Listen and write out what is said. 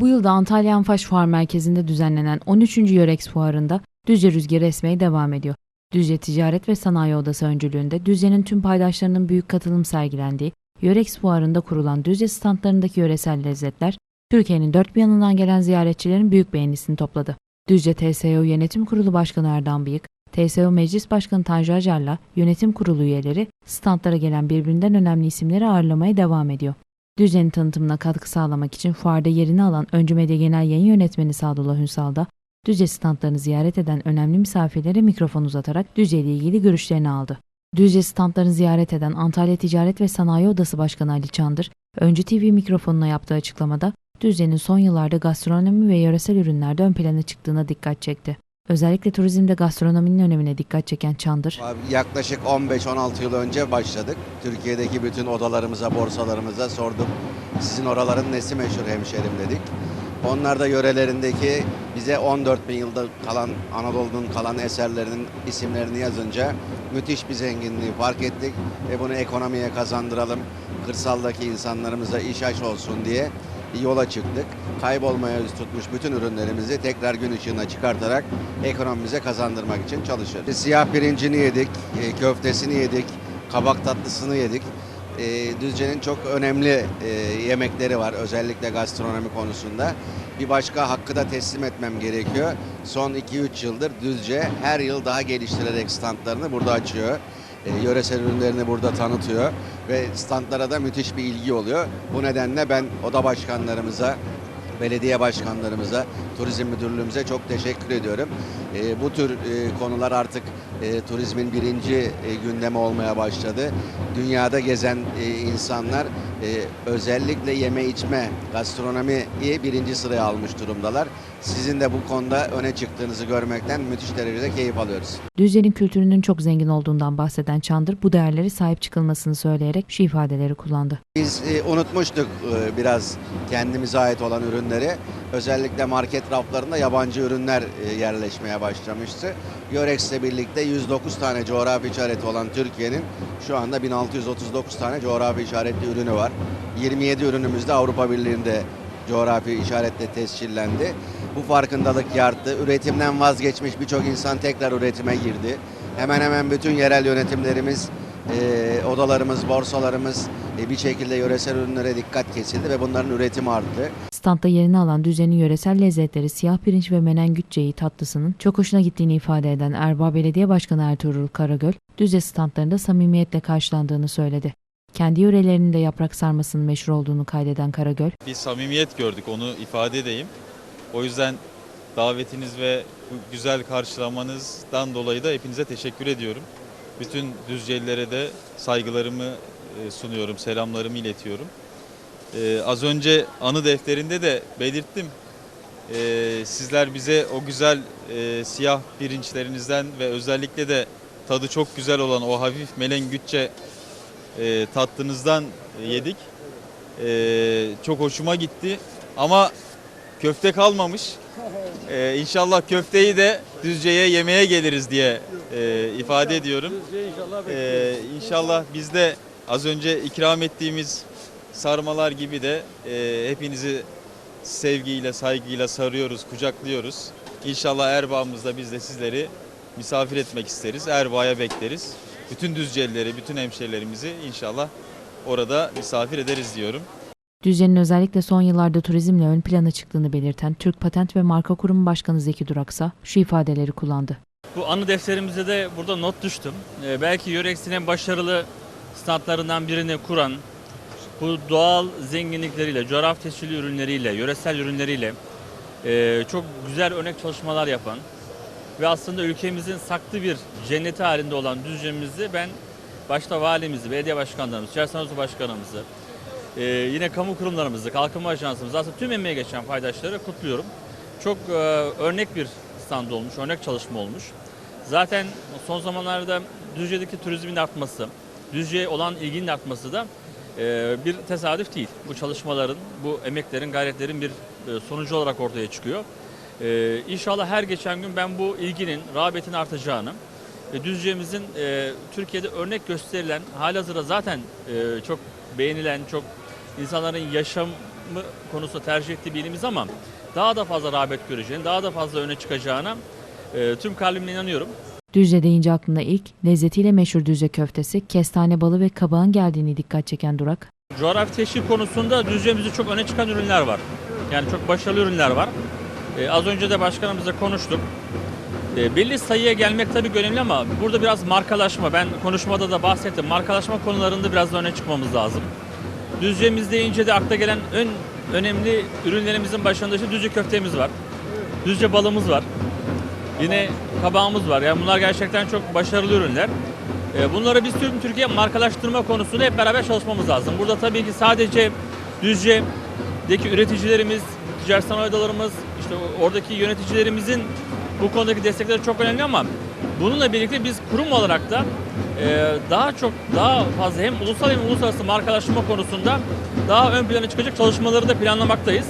Bu yılda Antalya Anfaş Fuar Merkezi'nde düzenlenen 13. Yörex Fuarı'nda Düzce Rüzgarı esmeye devam ediyor. Düzce Ticaret ve Sanayi Odası öncülüğünde Düzce'nin tüm paydaşlarının büyük katılım sergilendiği Yörex Fuarı'nda kurulan Düzce standlarındaki yöresel lezzetler, Türkiye'nin dört bir yanından gelen ziyaretçilerin büyük beğenisini topladı. Düzce TSO Yönetim Kurulu Başkanı Erdan Bıyık, TSO Meclis Başkanı Tanju Acar'la yönetim kurulu üyeleri standlara gelen birbirinden önemli isimleri ağırlamaya devam ediyor. Düzce'nin tanıtımına katkı sağlamak için fuarda yerini alan Öncü Medya Genel Yayın Yönetmeni Sadullah Ünsal da Düzce standlarını ziyaret eden önemli misafirlere mikrofon uzatarak Düzce ile ilgili görüşlerini aldı. Düzce standlarını ziyaret eden Antalya Ticaret ve Sanayi Odası Başkanı Ali Çandır, Öncü TV mikrofonuna yaptığı açıklamada Düzce'nin son yıllarda gastronomi ve yöresel ürünlerde ön plana çıktığına dikkat çekti. Özellikle turizmde gastronominin önemine dikkat çeken Çandır, Yaklaşık 15-16 yıl önce başladık. Türkiye'deki bütün odalarımıza, borsalarımıza sorduk. Sizin oraların nesi meşhur hemşerim dedik. Onlar da yörelerindeki bize 14 bin yılda kalan Anadolu'nun kalan eserlerinin isimlerini yazınca müthiş bir zenginliği fark ettik ve bunu ekonomiye kazandıralım. Kırsaldaki insanlarımıza iş aç olsun diye yola çıktık. Kaybolmaya tutmuş bütün ürünlerimizi tekrar gün ışığına çıkartarak ekonomimize kazandırmak için çalışıyoruz. Siyah pirincini yedik, e, köftesini yedik, kabak tatlısını yedik. E, Düzce'nin çok önemli e, yemekleri var özellikle gastronomi konusunda. Bir başka hakkı da teslim etmem gerekiyor. Son 2-3 yıldır Düzce her yıl daha geliştirerek standlarını burada açıyor. E, yöresel ürünlerini burada tanıtıyor ve standlara da müthiş bir ilgi oluyor. Bu nedenle ben oda başkanlarımıza, belediye başkanlarımıza, turizm müdürlüğümüze çok teşekkür ediyorum. E, bu tür e, konular artık e, turizmin birinci e, gündemi olmaya başladı. Dünyada gezen e, insanlar e, özellikle yeme içme, gastronomiyi birinci sıraya almış durumdalar. Sizin de bu konuda öne çıktığınızı görmekten müthiş derecede keyif alıyoruz. Düzce'nin kültürünün çok zengin olduğundan bahseden Çandır, bu değerlere sahip çıkılmasını söyleyerek şu ifadeleri kullandı. Biz e, unutmuştuk e, biraz kendimize ait olan ürünleri. Özellikle market raflarında yabancı ürünler e, yerleşmeye başlamıştı. Yorex'le birlikte 109 tane coğrafi işareti olan Türkiye'nin şu anda 1639 tane coğrafi işaretli ürünü var. 27 ürünümüz de Avrupa Birliği'nde coğrafi işaretle tescillendi. Bu farkındalık yarttı. Üretimden vazgeçmiş birçok insan tekrar üretime girdi. Hemen hemen bütün yerel yönetimlerimiz e, odalarımız, borsalarımız e, bir şekilde yöresel ürünlere dikkat kesildi ve bunların üretimi arttı. Standta yerini alan Düzce'nin yöresel lezzetleri siyah pirinç ve menengütçeyi tatlısının çok hoşuna gittiğini ifade eden Erbaa Belediye Başkanı Ertuğrul Karagöl, Düzce standlarında samimiyetle karşılandığını söyledi. Kendi yörelerinde yaprak sarmasının meşhur olduğunu kaydeden Karagöl, bir samimiyet gördük onu ifade edeyim. O yüzden davetiniz ve güzel karşılamanızdan dolayı da hepinize teşekkür ediyorum. Bütün Düzcelilere de saygılarımı e, sunuyorum, selamlarımı iletiyorum. Ee, az önce anı defterinde de belirttim. Ee, sizler bize o güzel e, siyah pirinçlerinizden ve özellikle de tadı çok güzel olan o hafif melengütçe e, tatlınızdan yedik. Ee, çok hoşuma gitti. Ama köfte kalmamış. Ee, inşallah köfteyi de Düzce'ye yemeğe geliriz diye e, ifade ediyorum. Ee, inşallah biz de az önce ikram ettiğimiz sarmalar gibi de e, hepinizi sevgiyle, saygıyla sarıyoruz, kucaklıyoruz. İnşallah Erbaa'mızda biz de sizleri misafir etmek isteriz. Erbaa'ya bekleriz. Bütün Düzcelileri, bütün hemşerilerimizi inşallah orada misafir ederiz diyorum. Düzce'nin özellikle son yıllarda turizmle ön plana çıktığını belirten Türk Patent ve Marka Kurumu Başkanı Zeki Duraksa şu ifadeleri kullandı. Bu anı defterimize de burada not düştüm. Ee, belki Yörex'in en başarılı standlarından birini kuran, bu doğal zenginlikleriyle, coğrafi tescilli ürünleriyle, yöresel ürünleriyle e, çok güzel örnek çalışmalar yapan ve aslında ülkemizin saklı bir cenneti halinde olan Düzce'mizi ben başta valimizi, belediye başkanlarımızı, Sanayi Odası başkanımızı, e, yine kamu kurumlarımızı, kalkınma ajansımızı, aslında tüm emeğe geçen paydaşları kutluyorum. Çok e, örnek bir stand olmuş, örnek çalışma olmuş. Zaten son zamanlarda Düzce'deki turizmin artması, Düzce'ye olan ilginin artması da e, bir tesadüf değil. Bu çalışmaların, bu emeklerin, gayretlerin bir e, sonucu olarak ortaya çıkıyor. E, İnşallah her geçen gün ben bu ilginin, rağbetin artacağını, ve Düzce'mizin e, Türkiye'de örnek gösterilen, halihazırda zaten e, çok beğenilen, çok insanların yaşamı konusunda tercih ettiği bir ilimiz ama daha da fazla rağbet göreceğini, daha da fazla öne çıkacağına e, tüm kalbimle inanıyorum. Düzce deyince aklına ilk lezzetiyle meşhur Düzce köftesi, kestane balı ve kabağın geldiğini dikkat çeken Durak, Coğrafi teşhir konusunda Düzce'mizde çok öne çıkan ürünler var. Yani çok başarılı ürünler var. Ee, az önce de başkanımızla konuştuk. Ee, belli sayıya gelmek tabii önemli ama burada biraz markalaşma, ben konuşmada da bahsettim. Markalaşma konularında biraz da öne çıkmamız lazım. Düzce'miz deyince de akla gelen en önemli ürünlerimizin başında işte Düzce köftemiz var. Düzce balımız var. Yine kabağımız var. Yani bunlar gerçekten çok başarılı ürünler. E, Bunları biz tüm Türkiye markalaştırma konusunda hep beraber çalışmamız lazım. Burada tabii ki sadece Düzce'deki üreticilerimiz, ticaret sanayi odalarımız, işte oradaki yöneticilerimizin bu konudaki destekleri çok önemli ama bununla birlikte biz kurum olarak da e, daha çok, daha fazla hem ulusal hem uluslararası markalaştırma konusunda daha ön plana çıkacak çalışmaları da planlamaktayız.